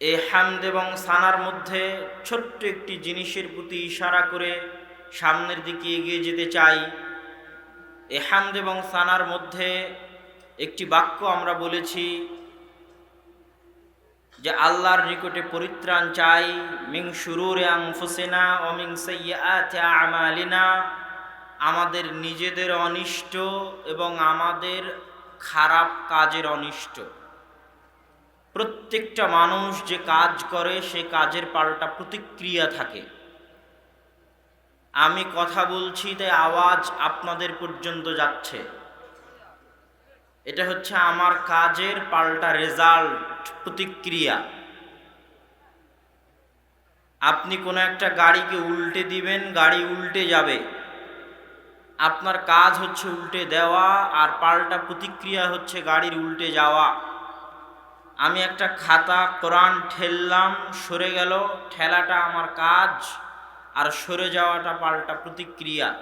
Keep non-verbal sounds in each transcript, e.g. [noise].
এই হামদ এবং সানার মধ্যে ছোট্ট একটি জিনিসের প্রতি ইশারা করে সামনের দিকে এগিয়ে যেতে চাই। এ হামদ এবং সানার মধ্যে একটি বাক্য আমরা বলেছি যে আল্লাহর নিকটে পরিত্রাণ চাই। মিং শুরুরে আংফুসেনা ও মিং সৈয়াতে আমালিনা। আমাদের নিজেদের অনিষ্ট এবং আমাদের খারাপ কাজের অনিষ্ট। প্রত্যেকটা মানুষ যে কাজ করে, সে কাজের পাল্টা প্রতিক্রিয়া থাকে। আমি কথা বলছি, তাই আওয়াজ আপনাদের পর্যন্ত যাচ্ছে। এটা হচ্ছে আমার কাজের পাল্টা রেজাল্ট, প্রতিক্রিয়া। আপনি কোনো একটা গাড়িকে উল্টে দিবেন, গাড়ি উল্টে যাবে। আপনার কাজ হচ্ছে উল্টে দেওয়া, আর পাল্টা প্রতিক্রিয়া হচ্ছে গাড়ির উল্টে যাওয়া। আমি একটা খাতা, কোরআন ঠেললাম, সরে গেল, ঠেলাটা আমার কাজ, আর সরে যাওয়াটা পাল্টা প্রতিক্রিয়া।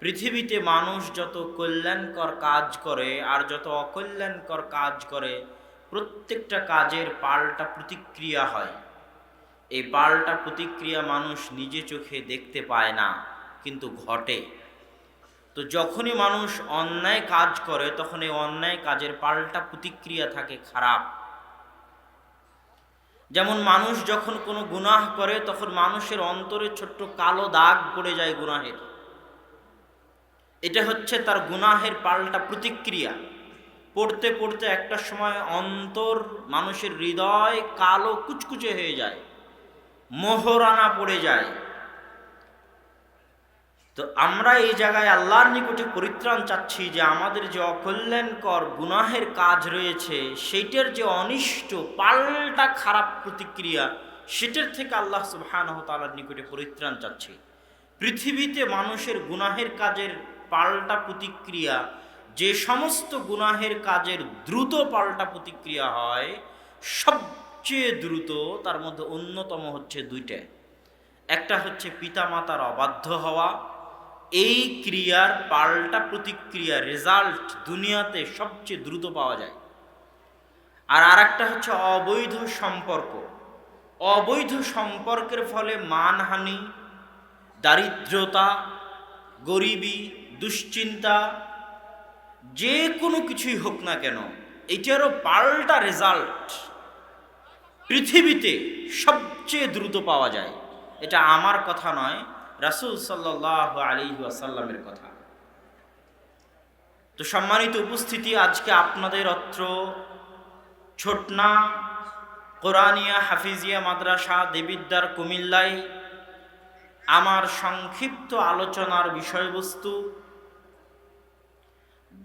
পৃথিবীতে মানুষ যত কল্যাণকর কাজ করে, আর যত অকল্যাণকর কাজ করে, প্রত্যেকটা কাজের পাল্টা প্রতিক্রিয়া হয়। এই পাল্টা প্রতিক্রিয়া মানুষ নিজে চোখে দেখতে পায় না, কিন্তু ঘটে। তো যখনই মানুষ অন্যায় কাজ করে, তখন এই অন্যায় কাজের পাল্টা প্রতিক্রিয়া থাকে খারাপ। যেমন মানুষ যখন কোনো গুনাহ করে, তখন মানুষের অন্তরে ছোট্ট কালো দাগ পড়ে যায় গুনাহের। এটা হচ্ছে তার গুনাহের পাল্টা প্রতিক্রিয়া। পড়তে পড়তে একটা সময় অন্তর মানুষের হৃদয় কালো কুচকুচে হয়ে যায়, মোহরানা পড়ে যায়। তো আমরা এই জায়গায় আল্লাহর নিকটে পরিত্রাণ চাচ্ছি যে আমাদের যে অকল্যাণকর গুনাহের কাজ রয়েছে, সেইটার যে অনিষ্ট, পাল্টা খারাপ প্রতিক্রিয়া, সেটার থেকে আল্লাহ সুবহানাহু তাআলার নিকটে পরিত্রাণ চাচ্ছি। পৃথিবীতে মানুষের গুনাহের কাজের পাল্টা প্রতিক্রিয়া, যে সমস্ত গুনাহের কাজের দ্রুত পাল্টা প্রতিক্রিয়া হয়, সবচেয়ে দ্রুত তার মধ্যে অন্যতম হচ্ছে দুইটা। একটা হচ্ছে পিতামাতার অবাধ্য হওয়া এই ক্রিয়ার পাল্টা প্রতিক্রিয়া রেজাল্ট দুনিয়াতে সবচেয়ে দ্রুত পাওয়া যায়। আর আরেকটা হচ্ছে অবৈধ সম্পর্ক। অবৈধ সম্পর্কের ফলে মানহানি, দারিদ্রতা, গরিবী, দুশ্চিন্তা, যে কোনো কিছুই হোক না কেন, এটারও পাল্টা রেজাল্ট পৃথিবীতে সবচেয়ে দ্রুত পাওয়া যায়। এটা আমার কথা নয় রাসুল সাল্লাহ আলী আসাল্লামের কথা। তো সম্মানিত উপস্থিতি, আজকে আপনাদের অত্র ছোটনা কোরআনিয়া হাফিজিয়া মাদ্রাসা দেবিদ্দার কুমিল্লায় আমার সংক্ষিপ্ত আলোচনার বিষয়বস্তু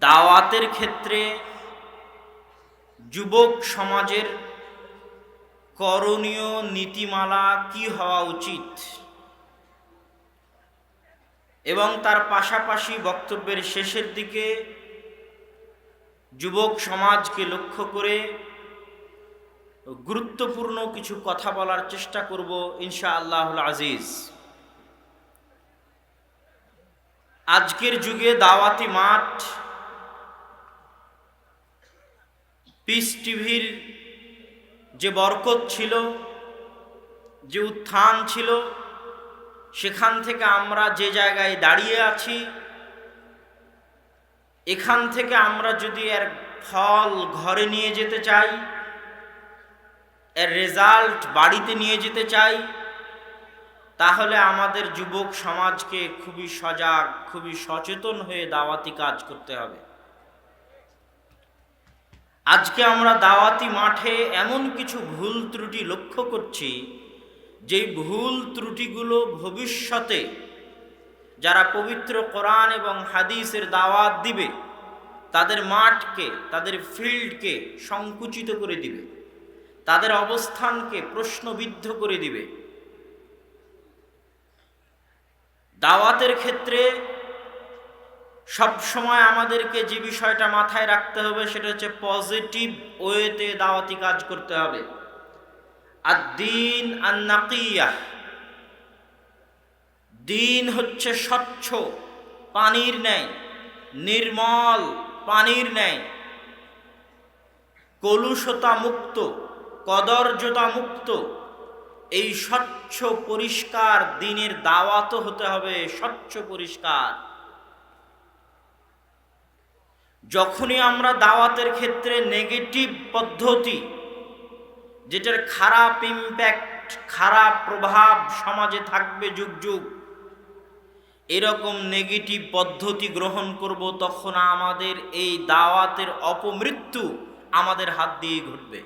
দাওয়াতের ক্ষেত্রে যুবক সমাজের করণীয় নীতিমালা কি হওয়া উচিত? এবং তার পাশাপাশি বক্তব্যের শেষের দিকে যুবক সমাজকে লক্ষ্য করে গুরুত্বপূর্ণ কিছু কথা বলার চেষ্টা করব ইনশা আল্লাহুল আজিজ। আজকের যুগে দাওয়াতি মাঠ, পিস টিভির যে বরকত ছিল, যে উত্থান ছিল সেখান থেকে আমরা যে জায়গায় দাঁড়িয়ে আছি, এখান থেকে আমরা যদি এর ফল ঘরে নিয়ে যেতে চাই, এর রেজাল্ট বাড়িতে নিয়ে যেতে চাই, তাহলে আমাদের যুবক সমাজকে খুবই সজাগ, খুবই সচেতন হয়ে দাওয়াতি কাজ করতে হবে। আজকে আমরা দাওয়াতি মাঠে এমন কিছু ভুল ত্রুটি লক্ষ্য করছি যেই ভুল ত্রুটিগুলো ভবিষ্যতে যারা পবিত্র কোরআন এবং হাদিসের দাওয়াত দিবে, তাদের মাঠকে, তাদের ফিল্ডকে সংকুচিত করে দিবে, তাদের অবস্থানকে প্রশ্নবিদ্ধ করে দিবে। দাওয়াতের ক্ষেত্রে সব সময় আমাদেরকে যে বিষয়টা মাথায় রাখতে হবে, সেটা হচ্ছে পজিটিভ ওয়েতে দাওয়াতি কাজ করতে হবে। আর দিন আন্নাকিয়া। দিন হচ্ছে স্বচ্ছ, পানির ন্যায়, নির্মল পানির ন্যায়। কলুষতা মুক্ত কদর্যতা মুক্ত এই স্বচ্ছ পরিষ্কার দিনের দাওয়াতও হতে হবে স্বচ্ছ পরিষ্কার। যখনই আমরা দাওয়াতের ক্ষেত্রে নেগেটিভ পদ্ধতি যেটার খারাপ ইম্প্যাক্ট খারাপ প্রভাব সমাজে থাকবে যুগ যুগ। এরকম নেগেটিভ পদ্ধতি গ্রহণ করব তখন আমাদের এই দাওয়াতের অপমৃত্যু আমাদের হাত দিয়ে ঘটবে।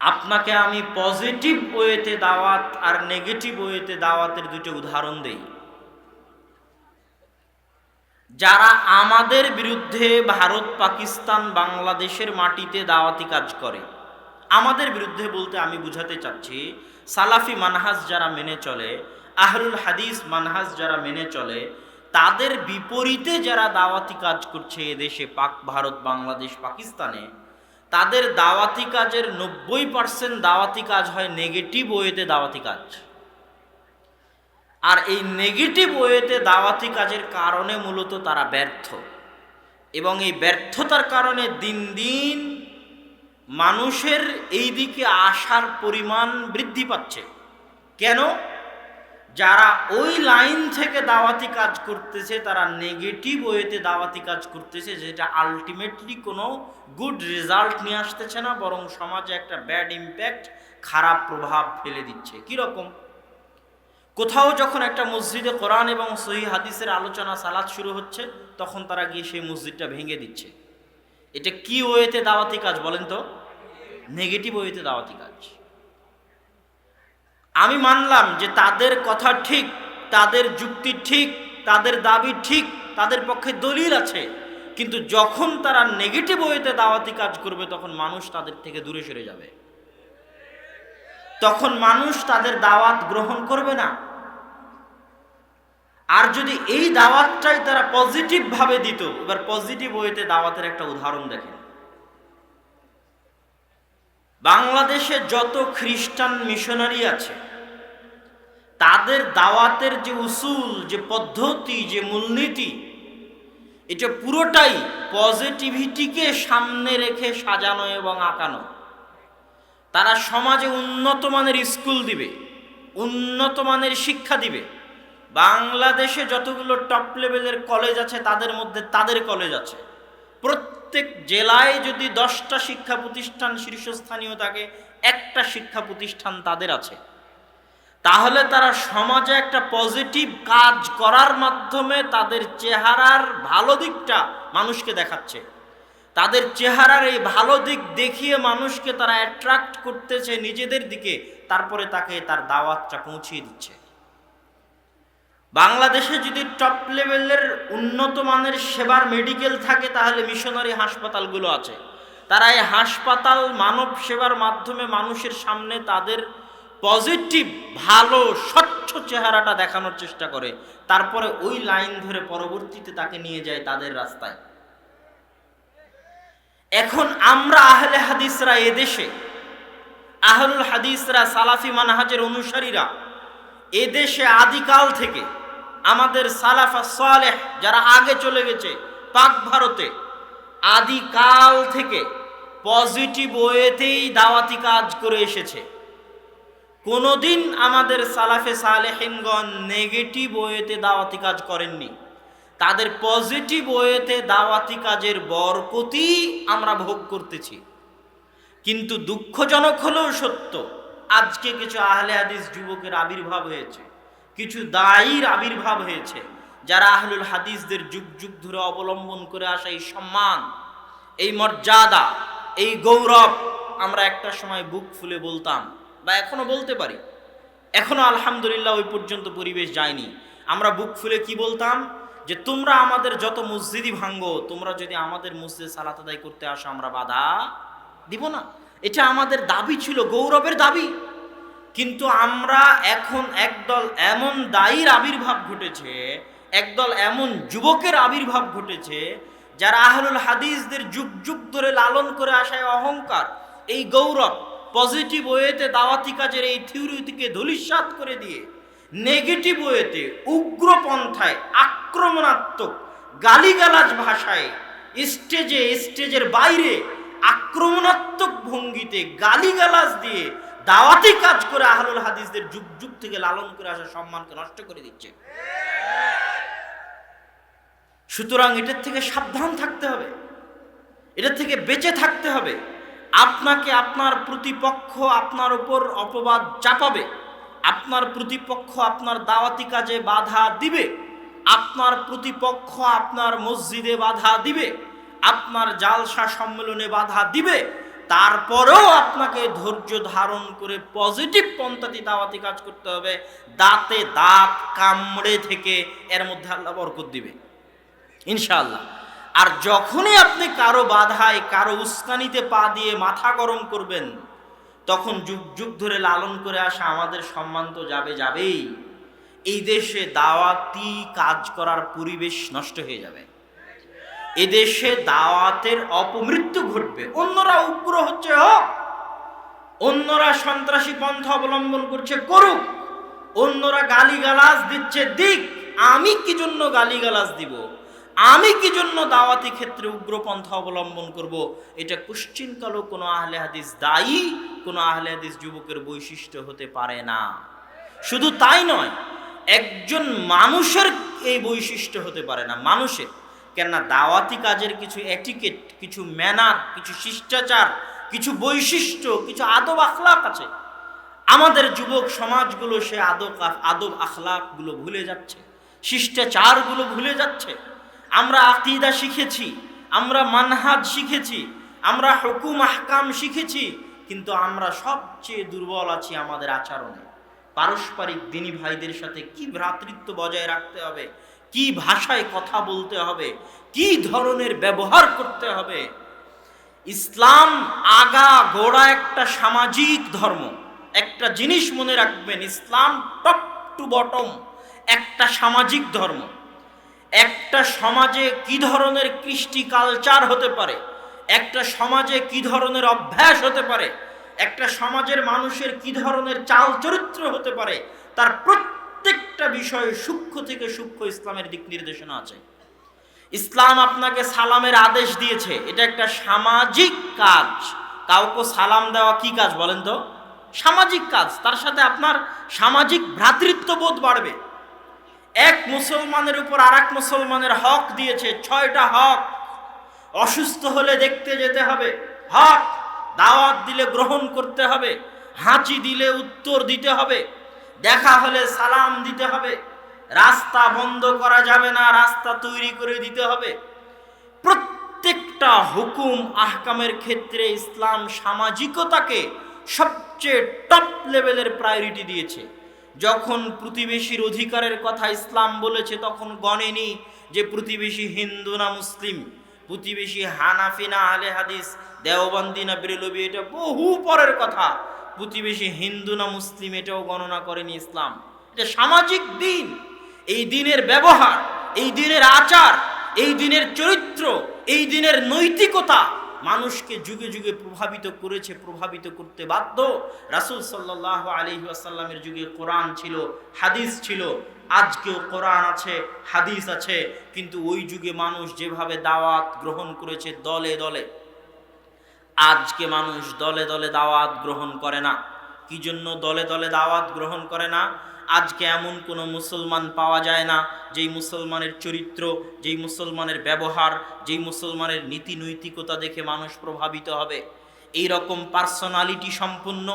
আপনাকে আমি পজিটিভ ওয়েতে দাওয়াত আর নেগেটিভ ওয়েতে দাওয়াতের দুটো উদাহরণ দেই। যারা আমাদের বিরুদ্ধে ভারত, পাকিস্তান, বাংলাদেশের মাটিতে দাওয়াতি কাজ করে। আমাদের বিরুদ্ধে বলতে আমি বুঝাতে চাচ্ছি, সালাফি মানহাজ যারা মেনে চলে আহরুল হাদিস মানহাজ যারা মেনে চলে, তাদের বিপরীতে যারা দাওয়াতি কাজ করছে এদেশে, পাক ভারত, বাংলাদেশ, পাকিস্তানে, তাদের দাওয়াতি কাজের নব্বই পার্সেন্ট দাওয়াতি কাজ হয় নেগেটিভ ওয়েতে দাওয়াতি কাজ। আর এই নেগেটিভ ওয়েতে দাওয়াতি কাজের কারণে মূলত তারা ব্যর্থ। এবং এই ব্যর্থতার কারণে দিন দিন মানুষের এই দিকে আসার পরিমাণ বৃদ্ধি পাচ্ছে। কেন? যারা ওই লাইন থেকে দাওয়াতি কাজ করতেছে, তারা নেগেটিভ ওয়েতে দাওয়াতি কাজ করতেছে, যেটা আলটিমেটলি কোনো গুড রেজাল্ট নিয়ে আসতেছে না, বরং সমাজে একটা ব্যাড ইম্প্যাক্ট খারাপ প্রভাব ফেলে দিচ্ছে। কীরকম? কোথাও যখন একটা মসজিদে কোরআন এবং সহি হাদিসের আলোচনা সালাদ শুরু হচ্ছে, তখন তারা গিয়ে সেই মসজিদটা ভেঙে দিচ্ছে। এটা কি ওয়েতে দাওয়াতি কাজ বলেন তো? নেগেটিভ ওয়েতে দাওয়াতি কাজ। আমি মানলাম যে তাদের কথা ঠিক, তাদের যুক্তি ঠিক, তাদের দাবি ঠিক, তাদের পক্ষে দলিল আছে। কিন্তু যখন তারা নেগেটিভ ওয়েতে দাওয়াতি কাজ করবে, তখন মানুষ তাদের থেকে দূরে সরে যাবে। তখন মানুষ তাদের দাওয়াত গ্রহণ করবে না। আর যদি এই দাওয়াতটাই তারা পজিটিভ ভাবে দিত, এবার পজিটিভ ওয়েতে দাওয়াতের একটা উদাহরণ দেখেন। বাংলাদেশে যত খ্রিস্টান মিশনারি আছে, তাদের দাওয়াতের যে উসুল, যে পদ্ধতি, যে মূলনীতি, এটা পুরোটাই পজিটিভিটিকে সামনে রেখে সাজানো এবং আঁকানো। তারা সমাজে উন্নত মানের স্কুল দিবে, উন্নত মানের শিক্ষা দিবে। বাংলাদেশে যতগুলো টপ লেভেলের কলেজ আছে, তাদের মধ্যে তাদের কলেজ আছে। প্রত্যেক জেলায় যদি দশটা শিক্ষা প্রতিষ্ঠান শীর্ষস্থানীয় থাকে, একটা শিক্ষা প্রতিষ্ঠান তাদের আছে। তাহলে তারা সমাজে একটা পজিটিভ কাজ করার মাধ্যমে তাদের চেহারার ভালো দিকটা মানুষকে দেখাচ্ছে। তাদের চেহারার এই ভালো দিক দেখিয়ে মানুষকে তারা অ্যাট্রাক্ট করতেছে নিজেদের দিকে, তারপরে তাকে তার দাওয়াতটা পৌঁছিয়ে দিচ্ছে। বাংলাদেশে যদি টপ লেভেলের উন্নত মানের সেবার মেডিকেল থাকে, তাহলে মিশনারি হাসপাতালগুলো আছে। তারা এই হাসপাতাল মানব সেবার মাধ্যমে মানুষের সামনে তাদের পজিটিভ ভালো, স্বচ্ছ চেহারাটা দেখানোর চেষ্টা করে। তারপরে ওই লাইন ধরে পরবর্তীতে তাকে নিয়ে যায় তাদের রাস্তায়। এখন আমরা আহলে হাদিসরা এদেশে আহলুল হাদিসরা সালাফি মানহাজের অনুসারীরা এদেশে আদিকাল থেকে আমাদের সালাফা সালেহ যারা আগে চলে গেছে পাক ভারতে, আদিকাল থেকে পজিটিভ ওয়েতেই দাওয়াতি কাজ করে এসেছে। কোনোদিন আমাদের সালাফে সালেহিনগণ নেগেটিভ ওয়েতে দাওয়াতি কাজ করেননি। তাদের পজিটিভ ওয়েতে দাওয়াতি কাজের বরকতি আমরা ভোগ করতেছি। কিন্তু দুঃখজনক হলেও সত্য, আজকে কিছু আহলে হাদিস যুবকের আবির্ভাব হয়েছে, কিছু দায়ীর আবির্ভাব হয়েছে, যারা আহলুল হাদিসদের যুগ যুগ ধরে অবলম্বন করে আসা এই সম্মান, এই মর্যাদা, এই গৌরব আমরা একটা সময় বুক ফুলে বলতাম বা এখনও বলতে পারি। এখনও আলহামদুলিল্লাহ ওই পর্যন্ত পরিবেশ যায়নি। আমরা বুক ফুলে কি বলতাম? যে তোমরা আমাদের যত মসজিদই ভাঙ্গো তোমরা যদি আমাদের মসজিদে সালাত আদায় করতে আসো, আমরা বাধা দিব না। এটা আমাদের দাবি ছিল, গৌরবের দাবি। কিন্তু আমরা এখন একদল এমন দায়ীর আবির্ভাব ঘটেছে, একদল এমন যুবকের আবির্ভাব ঘটেছে, যারা আহলুল হাদিসদের যুগ যুগ ধরে লালন করে আসায় অহংকার। এই গৌরব পজিটিভ ওয়েতে দাওয়াতি কাজের এই থিওরিটিকে ধলিস্বাত করে দিয়ে নেগেটিভ ওয়েতে উগ্র পন্থায় আক্রমণাত্মক গালিগালাজ ভাষায়, স্টেজে, স্টেজের বাইরে আক্রমণাত্মক ভঙ্গিতে গালিগালাজ দিয়ে দাওয়াতি কাজ করে আহলুল হাদিসদের যুগ যুগ থেকে লালন করে আসা সম্মানকে নষ্ট করে দিচ্ছে। সুতরাং এটার থেকে সাবধান থাকতে হবে। এটার থেকে বেঁচে থাকতে হবে। আপনাকে আপনার প্রতিপক্ষ আপনার উপর অপবাদ চাপাবে। আপনার প্রতিপক্ষ আপনার দাওয়াতি কাজে বাধা দিবে। আপনার প্রতিপক্ষ আপনার মসজিদে বাধা দিবে, আপনার জালসা সম্মেলনে বাধা দিবে, তারপরেও আপনাকে ধৈর্য ধারণ করে পজিটিভ পন্থাটি দাওয়াতি কাজ করতে হবে, দাঁতে দাঁত কামড়ে থেকে এর মধ্যে আল্লাহ বরকত দিবে। ইনশাআল্লাহ। আর যখনই আপনি কারও বাধায়, কারও উস্কানিতে পা দিয়ে মাথা গরম করবেন, তখন যুগ যুগ ধরে লালন করে আসা আমাদের সম্মান তো যাবে যাবেই। এই দেশে দাওয়াতি কাজ করার পরিবেশ নষ্ট হয়ে যাবে। এদেশে দাওয়াতের অপমৃত্যু ঘটবে। অন্যরা উগ্র হচ্ছে হোক অন্যরা সন্ত্রাসী পন্থা অবলম্বন করছে, করুক। অন্যরা গালিগালাজ দিচ্ছে, দিক। আমি কি জন্য গালিগালাজ দিব? আমি কি জন্য দাওয়াতি ক্ষেত্রে উগ্রপন্থা অবলম্বন করব? এটা কুশ্চিনকালও কোনো আহলে হাদিস দায়ী, কোনো আহলে হাদিস যুবকের বৈশিষ্ট্য হতে পারে না। শুধু তাই নয় একজন মানুষের এই বৈশিষ্ট্য হতে পারে না, মানুষের। কেননা দাওয়াতি কাজের কিছু এটিকেট কিছু ম্যানার কিছু শিষ্টাচার, কিছু বৈশিষ্ট্য, কিছু আদব আখলাক আছে। আমাদের যুবক সমাজগুলো সে আদব আদব আখলাকগুলো ভুলে যাচ্ছে, শিষ্টাচারগুলো ভুলে যাচ্ছে। আমরা আকিদা শিখেছি, আমরা মানহাজ শিখেছি, আমরা হুকুম আহকাম শিখেছি, কিন্তু আমরা সবচেয়ে দুর্বল আছি আমাদের আচরণে। পারস্পরিক দিনী ভাইদের সাথে কি ভ্রাতৃত্ব বজায় রাখতে হবে? কি ভাষায় কথা বলতে হবে? কি ধরনের ব্যবহার করতে হবে? ইসলাম আগা গোড়া একটা সামাজিক ধর্ম। একটা জিনিস মনে রাখবেন, ইসলাম টপ টু বটম একটা সামাজিক ধর্ম। একটা সমাজে কি ধরনের কৃষ্টি কালচার হতে পারে? একটা সমাজে কি ধরনের অভ্যাস হতে পারে? একটা সমাজের মানুষের কি ধরনের চাল চরিত্র হতে পারে, তার প্রত্যেকটা বিষয়ে সূক্ষ্ম থেকে সূক্ষ্ম ইসলামের দিক নির্দেশনা আছে। ইসলাম আপনাকে সালামের আদেশ দিয়েছে, এটা একটা সামাজিক কাজ। কাউকে সালাম দেওয়া কি কাজ বলেন তো? সামাজিক কাজ, তার সাথে আপনার সামাজিক ভ্রাতৃত্ববোধ বাড়বে। এক মুসলমানের উপর আর এক মুসলমানের হক দিয়েছে, ছয়টা হক। অসুস্থ হলে দেখতে যেতে হবে, হক। দাওয়াত দিলে গ্রহণ করতে হবে, হাঁচি দিলে উত্তর দিতে হবে, দেখা হলে সালাম দিতে হবে, রাস্তা বন্ধ করা যাবে না, রাস্তা তৈরি করে দিতে হবে। প্রত্যেকটা হুকুম আহকামের ক্ষেত্রে ইসলাম সামাজিকতাকে সবচেয়ে টপ লেভেলের প্রায়োরিটি দিয়েছে। যখন প্রতিবেশীর অধিকারের কথা ইসলাম বলেছে, তখন গণেনি যে প্রতিবেশী হিন্দু না মুসলিম। প্রতিবেশী হানাফি না আলে হাদিস, দেওবন্দি না বেরেলবি এটা বহু পরের কথা। প্রতিবেশী হিন্দু না মুসলিম, এটাও গণনা করেনি ইসলাম। এটা সামাজিক দিন। এই দিনের ব্যবহার, এই দিনের আচার, এই দিনের চরিত্র, এই দিনের নৈতিকতা মানুষকে যুগে যুগে প্রভাবিত করেছে, প্রভাবিত করতে বাধ্য। রাসুল সাল্লাহ আলহি আসাল্লামের যুগে কোরআন ছিল, হাদিস ছিল আজকেও কোরআন আছে, হাদিস আছে, কিন্তু ওই যুগে মানুষ যেভাবে দাওয়াত গ্রহণ করেছে দলে দলে, আজকে মানুষ দলে দলে দাওয়াত গ্রহণ করে না। কি জন্য দলে দলে দাওয়াত গ্রহণ করে না? আজকে এমন কোনো মুসলমান পাওয়া যায় না, যেই মুসলমানের চরিত্র, যেই মুসলমানের ব্যবহার, যেই মুসলমানের নীতি নৈতিকতা দেখে মানুষ প্রভাবিত হবে। এই রকম পার্সোনালিটি সম্পূর্ণ,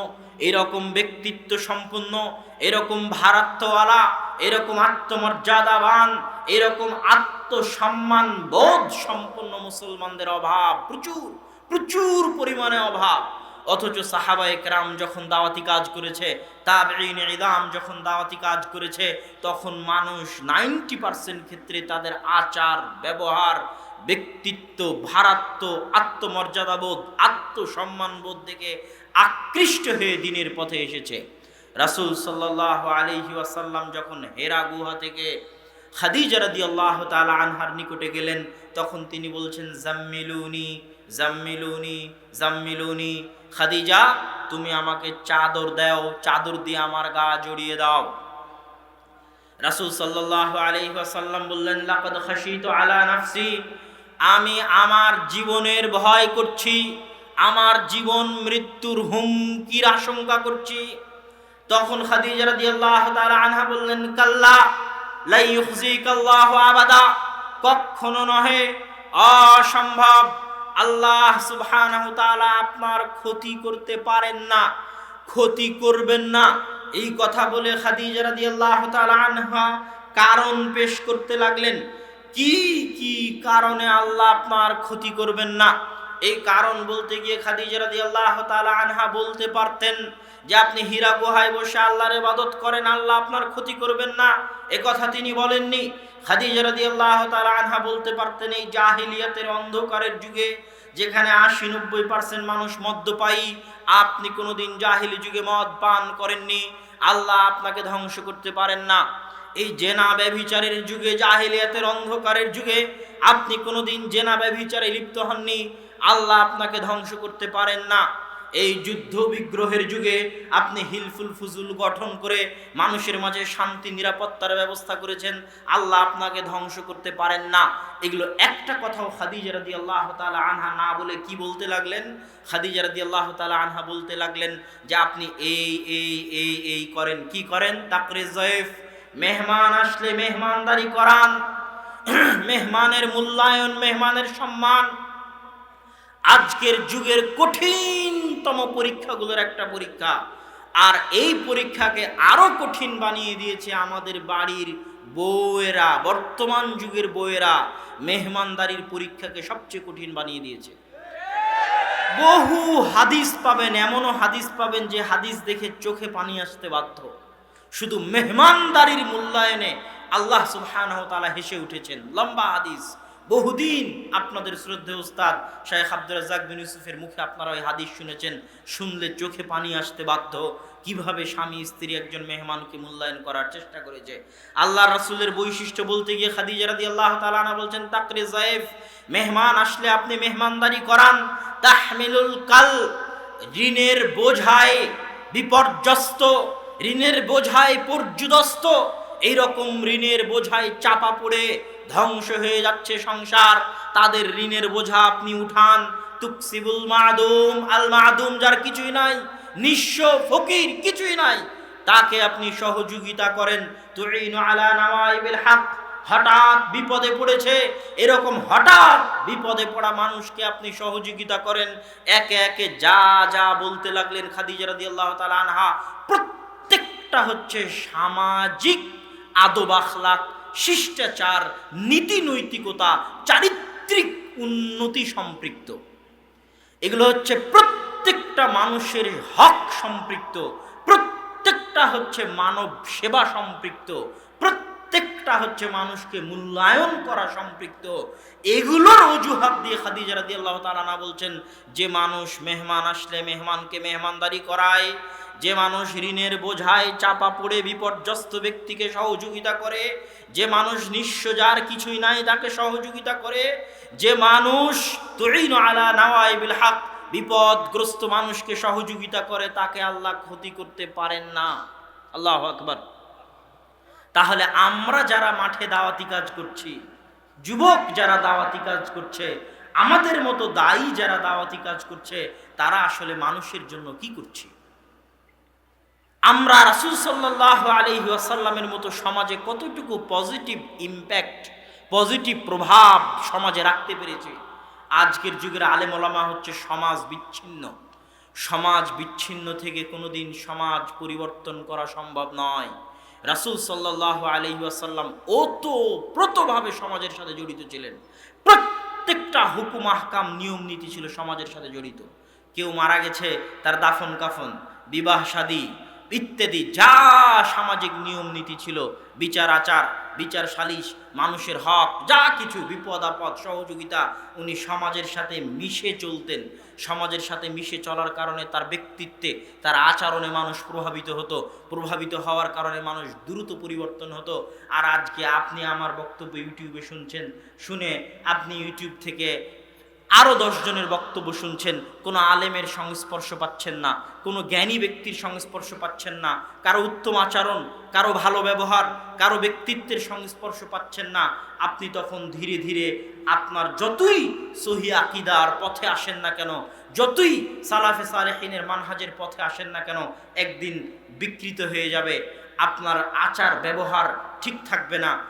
এরকম ব্যক্তিত্ব সম্পূর্ণ, এরকম ভারাত্মওয়ালা এরকম আত্মমর্যাদাবান, এরকম আত্মসম্মান বোধ সম্পন্ন মুসলমানদের অভাব, প্রচুর প্রচুর পরিমাণে অভাব। অথচ সাহাবা একরাম যখন দাওয়াতি কাজ করেছে তাবেইন ইদাম যখন দাওয়াতি কাজ করেছে, তখন মানুষ নাইনটি পার্সেন্ট ক্ষেত্রে তাদের আচার, ব্যবহার ব্যক্তিত্ব, ভারাত্ম, আত্মমর্যাদাবোধ, আত্মসম্মানবোধ থেকে আকৃষ্ট হয়ে দিনের পথে এসেছে। রাসুল সাল্লাহ আলহি আসাল্লাম যখন হেরা গুহা থেকে খাদিজা রাদি আল্লাহ তালা আনহার নিকটে গেলেন, তখন তিনি বলছেন, জাম্মিলুনি জাম্মিলুনি জাম্মিলুনি, খাদিজা, তুমি আমাকে চাদর দাও, চাদর দিয়ে আমার গা জড়িয়ে দাও। রাসুল সাল্লাহ আলহি আসাল্লাম বললেন, লাকদ খাসিত আলা নাফসি আমি আমার জীবনের ভয় করছি, আমার জীবন মৃত্যুর হুমকির আশঙ্কা করছি। তখন খাদিজা রাদিয়াল্লাহু তাআলা আনহা বললেন, কাল্লা, লাই ইউখজিকাল্লাহু আবাদা। কখনো নহে, অসম্ভব। আল্লাহ সুবহানাহু তাআলা আপনার ক্ষতি করতে পারেন না, ক্ষতি করবেন না। এই কথা বলে খাদিজা রাদিয়াল্লাহু তাআলা আনহা কারণ পেশ করতে লাগলেন। কি কি কারণে আল্লাহ আপনার ক্ষতি করবেন না? এই কারণ বলতে গিয়ে খাদিজা রাদিয়াল্লাহু তাআলা আনহা বলতে পারতেন যে আপনি হীরা গুহায় বসে আল্লাহর ইবাদত করেন, আল্লাহ আপনার ক্ষতি করবেন না। এ কথা তিনি বলেননি। খাদিজা রাদিয়াল্লাহু তাআলা আনহা বলতে পারতেন এই জাহিলিয়াতের অন্ধকারের যুগে যেখানে আশি নব্বই পার্সেন্ট মানুষ মদ্যপায়ী আপনি কোনোদিন জাহিলি যুগে মদ পান করেননি। আল্লাহ আপনাকে ধ্বংস করতে পারেন না। এই জেনা ব্যভিচারের যুগে, জাহিলিয়াতের অন্ধকারের যুগে, আপনি কোনোদিন জেনা ব্যভিচারে লিপ্ত হননি। আল্লাহ আপনাকে ধ্বংস করতে পারেন না। এই যুদ্ধ বিগ্রহের যুগে আপনি হিলফুল ফুজুল গঠন করে মানুষের মাঝে শান্তি, নিরাপত্তার ব্যবস্থা করেছেন। আল্লাহ আপনাকে ধ্বংস করতে পারেন না। এগুলো একটা কথাও খাদিজা রাদি আল্লাহ তালা আনহা না বলে কি বলতে লাগলেন? খাদিজা রাদি আল্লাহ তালা আনহা বলতে লাগলেন যে, আপনি এই এই এই এই করেন। কি করেন? তাকরে জয়েফ। মেহমান আসলে মেহমানদারি করান, [clears throat] মেহমানের মূল্যায়ন, মেহমানের সম্মান। আজকের যুগের কঠিনতম পরীক্ষাগুলোর একটা পরীক্ষা। আর এই পরীক্ষাকে আরও কঠিন বানিয়ে দিয়েছে আমাদের বাড়ির বউয়েরা, বর্তমান যুগের বউয়েরা। মেহমানদারির পরীক্ষাকে সবচেয়ে কঠিন বানিয়ে দিয়েছে। বহু হাদিস পাবেন, এমনও হাদিস পাবেন যে হাদিস দেখে চোখে পানি আসতে বাধ্য। শুধু মেহমানদারির মূল্যায়নে আল্লাহ সুবহানাহু তাআলা হেসে উঠেছেন। লম্বা হাদিস, বহুদিন আপনাদের শ্রদ্ধে উস্তাদ শাহেখ আব্দুর রাজ্জাক বিন ইউসুফের মুখে আপনারা ওই হাদিস শুনেছেন, শুনলে চোখে পানি আসতে বাধ্য। কীভাবে স্বামী, স্ত্রী একজন মেহমানকে মূল্যায়ন করার চেষ্টা করেছে। আল্লাহ রাসূলের বৈশিষ্ট্য বলতে গিয়ে খাদিজা রাদিয়াল্লাহু তাআলা না বলছেন, তাকরে জায়েফ, মেহমান আসলে আপনি মেহমানদারি করান। তাহমিলুল কাল ঋণের বোঝায় বিপর্যস্ত ঋণের বোঝায় পর্যুদস্ত। এইরকম ঋণের বোঝায় চাপা পড়ে ধ্বংস হয়ে যাচ্ছে সংসার। তাদের ঋণের বোঝা আপনি উঠান। তুকসিবুল মাদুম, আল মাদুম যার কিছুই নাই, নিঃস্ব ফকির কিছুই নাই, তাকে আপনি সহযোগিতা করেন। তুইনু আলা নাওয়াইবিল হক, হঠাৎ বিপদে পড়েছে। এরকম হঠাৎ বিপদে পড়া মানুষকে আপনি সহযোগিতা করেন। একে একে যা যা বলতে লাগলেন খাদিজা রাদিয়াল্লাহু তাআলা আনহা প্রত্যেকটা হচ্ছে সামাজিক আদব শিষ্টাচার, নীতি নৈতিকতা, চারিত্রিক উন্নতি সম্পৃক্ত। এগুলো হচ্ছে প্রত্যেকটা মানুষের হক সম্পৃক্ত, প্রত্যেকটা হচ্ছে মানব সেবা সম্পৃক্ত প্রত্যেকটা হচ্ছে মানুষকে মূল্যায়ন করা সম্পৃক্ত। এগুলোর অজুহাত দিয়ে খাদিজা রাদি আল্লাহ তালানা বলছেন, যে মানুষ মেহমান আসলে মেহমানকে মেহমানদারি করায়, যে মানুষ ঋণের বোঝায় চাপা পড়ে বিপর্যস্ত ব্যক্তিকে সহযোগিতা করে, যে মানুষ নিঃস্ব যার কিছুই নাই তাকে সহযোগিতা করে, যে মানুষ তৈন আলা নাওয়াইবিল হক, বিপদগ্রস্ত মানুষকে সহযোগিতা করে, তাকে আল্লাহ ক্ষতি করতে পারেন না। আল্লাহ আকবার। তাহলে আমরা যারা মাঠে দাওয়াতি কাজ করছি, যুবক যারা দাওয়াতি কাজ করছে, আমাদের মতো দায়ী যারা দাওয়াতি কাজ করছে, তারা আসলে মানুষের জন্য কি করছি? আমরা রাসুল সাল্লাহ আলহি আসাল্লামের মতো সমাজে কতটুকু পজিটিভ ইম্প্যাক্ট পজিটিভ প্রভাব সমাজে রাখতে পেরেছি? আজকের যুগের আলেম ওলামা হচ্ছে সমাজ বিচ্ছিন্ন। সমাজ বিচ্ছিন্ন থেকে কোনোদিন সমাজ পরিবর্তন করা সম্ভব নয়। রাসুল সাল্লাহ আলহিউসাল্লাম ওতপ্রোতভাবে সমাজের সাথে জড়িত ছিলেন। প্রত্যেকটা হুকুম, আহকাম, নিয়ম, নীতি ছিল সমাজের সাথে জড়িত। কেউ মারা গেছে, তার দাফন কাফন বিবাহ শাদী ইত্যাদি যা সামাজিক নিয়ম নীতি ছিল, বিচার আচার, বিচার সালিশ, মানুষের হক, যা কিছু বিপদ, আপদ, সহযোগিতা, উনি সমাজের সাথে মিশে চলতেন। সমাজের সাথে মিশে চলার কারণে তার ব্যক্তিত্বে, তার আচরণে মানুষ প্রভাবিত হতো। প্রভাবিত হওয়ার কারণে মানুষ দ্রুত পরিবর্তন হতো। আর আজকে আপনি আমার বক্তব্য ইউটিউবে শুনছেন, শুনে আপনি ইউটিউব থেকে আরও দশজনের বক্তব্য শুনছেন, কোনো আলেমের সংস্পর্শ পাচ্ছেন না, কোনো জ্ঞানী ব্যক্তির সংস্পর্শ পাচ্ছেন না, কারও উত্তম আচরণ, কারও ভালো ব্যবহার, কারও ব্যক্তিত্বের সংস্পর্শ পাচ্ছেন না, আপনি তখন ধীরে ধীরে আপনার যতই সহি আকিদার পথে আসেন না কেন, যতই সালাফে সালেহিনের মানহাজের পথে আসেন না কেন, একদিন বিকৃত হয়ে যাবে, আপনার আচার ব্যবহার ঠিক থাকবে না।